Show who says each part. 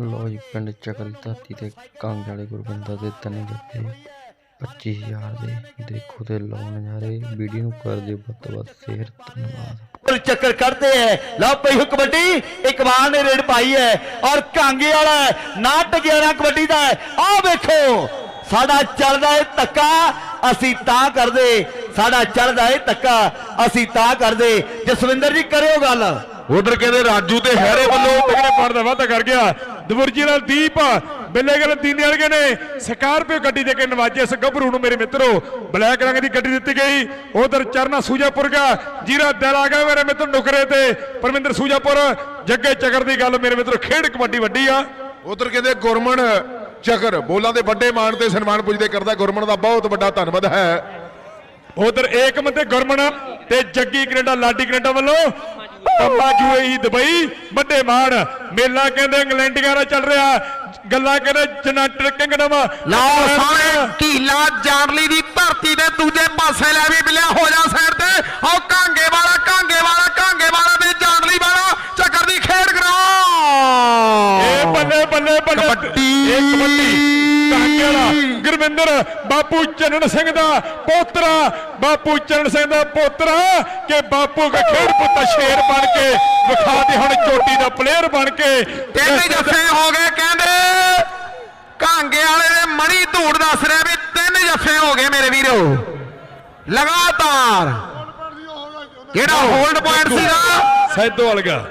Speaker 1: ਲੋ ਜੀ ਪਿੰਡ ਚਕਲ ਧਰਤੀ ਤੇ ਕਾਂਗੇ ਵਾਲੇ ਗੁਰਬੰਦਾ ਦੇ ਤਿੰਨ ਜੱਫੇ 25000 ਦੇ ਦੇਖੋ ਤੇ ਲਓ ਨਜ਼ਾਰੇ ਵੀਡੀਓ ਨੂੰ ਕਰ ਦਿਓ ਵੱਧ ਤੋਂ ਵੱਧ ਸ਼ੇਅਰ ਧੰਨਵਾਦ।
Speaker 2: ਚੱਕਰ ਕੱਢਦੇ ਹੈ ਲਓ ਪਈ ਕਬੱਡੀ ਇਕਬਾਲ ਨੇ ਰੇਡ ਪਾਈ ਹੈ ਔਰ ਕਾਂਗੇ ਵਾਲਾ ਹੈ, ਨਾ ਟਗਿਆਣਾ ਕਬੱਡੀ ਦਾ ਹੈ ਆਹ ਵੇਖੋ ਸਾਡਾ ਚੱਲਦਾ ਏ ਧੱਕਾ ਅਸੀਂ ਤਾਂ ਕਰਦੇ। ਸਾਡਾ ਚੱਲਦਾ ਏ ਧੱਕਾ ਅਸੀਂ ਤਾਂ ਕਰਦੇ। ਜਸਵਿੰਦਰ ਜੀ ਕਰਿਓ ਗੱਲ।
Speaker 3: ਉਧਰ ਕਹਿੰਦੇ ਰਾਜੂ ਤੇ ਹੈਰੇ ਵੱਲੋਂ ਤਗੜੇ ਪਾਣ ਦਾ ਵਾਅਦਾ ਕਰ ਗਿਆ। ਦਵੁਰਜੀ ਨਾਲ ਦੀਪ ਬਿੱਲੇ ਗੱਲ ਦੀਨੇ ਵਾਲੇ ਨੇ ਸਕਾਰਪੀਓ ਗੱਡੀ ਦੇ ਕੇ ਨਵਾਜੇ ਇਸ ਗੱਭਰੂ ਨੂੰ ਮੇਰੇ ਮਿੱਤਰੋ। ਬਲੈਕ ਰੰਗ ਦੀ ਗੱਡੀ ਦਿੱਤੀ ਗਈ। ਉਧਰ ਚਰਨਾ ਸੂਜਾਪੁਰ ਦਾ ਜੀਰਾ ਦਿਲ ਆ ਗਿਆ ਮੇਰੇ ਮਿੱਤਰ ਨੁਕਰੇ ਤੇ। ਪਰਮਿੰਦਰ ਸੂਜਾਪੁਰ ਜੱਗੇ ਚੱਕਰ ਦੀ ਗੱਲ ਮੇਰੇ ਮਿੱਤਰੋ ਖੇਡ ਕਬੱਡੀ ਵੱਡੀ ਆ।
Speaker 4: ਉਧਰ ਕਹਿੰਦੇ ਗੁਰਮਨ ਚਕਰ ਬੋਲਾਂ ਦੇ ਵੱਡੇ ਮਾਣ ਤੇ ਸਨਮਾਨ ਪੁੱਜਦੇ ਕਰਦਾ ਗੁਰਮਨ ਦਾ ਬਹੁਤ ਵੱਡਾ ਧੰਨਵਾਦ ਹੈ।
Speaker 3: ਉਧਰ ਏਕਮ ਤੇ ਗੁਰਮਨ ਤੇ ਜੱਗੀ ਕੈਨੇਡਾ ਲਾਡੀ ਕੈਨੇਡਾ ਵੱਲੋਂ ਕੰਮਾ ਯੂਏਈ ਦੁਬਈ ਵੱਡੇ ਮਾਣ। ਮੇਲਾ ਕਹਿੰਦੇ ਇੰਗਲੈਂਡੀਆਂ ਦਾ ਚੱਲ ਰਿਹਾ। ਗੱਲਾਂ ਕਹਿੰਦੇ ਜਨਾਟਰ ਕਿੰਗਡਮ।
Speaker 5: ਲਓ ਸਾਰੇ ਢੀਲਾ ਜਾਰਲੀ ਦੀ ਧਰਤੀ ਦੇ ਦੂਜੇ ਪਾਸੇ ਲੈ ਵੀ ਮਿਲਿਆ ਹੋ ਜਾ ਸਾਈਡ ਤੇ। ਆਓ ਕਾਂਗੇ ਵਾਲਾ ਕਾਂਗੇ ਵਾਲਾ ਕਾਂਗੇ ਵਾਲਾ ਤੇ ਜਾਰਲੀ ਵਾਲਾ ਚੱਕਰ ਦੀ ਖੇਡ ਕਰਾਓ।
Speaker 3: ਇਹ ਬੱਲੇ ਬੱਲੇ ਬੱਲੇ। ਇਹ ਕਬੱਡੀ। ਵਾਲਾ ਗੁਰਵਿੰਦਰ ਬਾਪੂ ਚੰਨਣ ਸਿੰਘ ਦਾ ਪੋਤਰਾ। ਬਾਪੂ ਚੰਨਣ ਸਿੰਘ ਦਾ ਪੋਤਰਾ ਕਿ ਬਾਪੂ ਦਾ ਖੇਡ ਪੁੱਤ ਸ਼ੇਰ ਬਣ ਕੇ ਵਿਖਾ ਦੇ ਹੁਣ ਚੋਟੀ ਦਾ ਪਲੇਅਰ ਬਣ ਕੇ।
Speaker 5: ਤਿੰਨ ਜੱਫੇ ਹੋ ਗਏ ਕਹਿੰਦੇ। ਕਾਂਗੇ ਵਾਲੇ ਦੇ ਮਣੀ ਧੂੜ ਦੱਸ ਰਿਹਾ ਵੀ ਤਿੰਨ ਜੱਫੇ ਹੋ ਗਏ ਮੇਰੇ ਵੀਰੋ। ਲਗਾਤਾਰ। ਕਿਹੜਾ ਹੋਲਡ ਪੁਆਇੰਟ ਸੀਗਾ।
Speaker 3: ਸੈਦੋ ਵਲਗਾ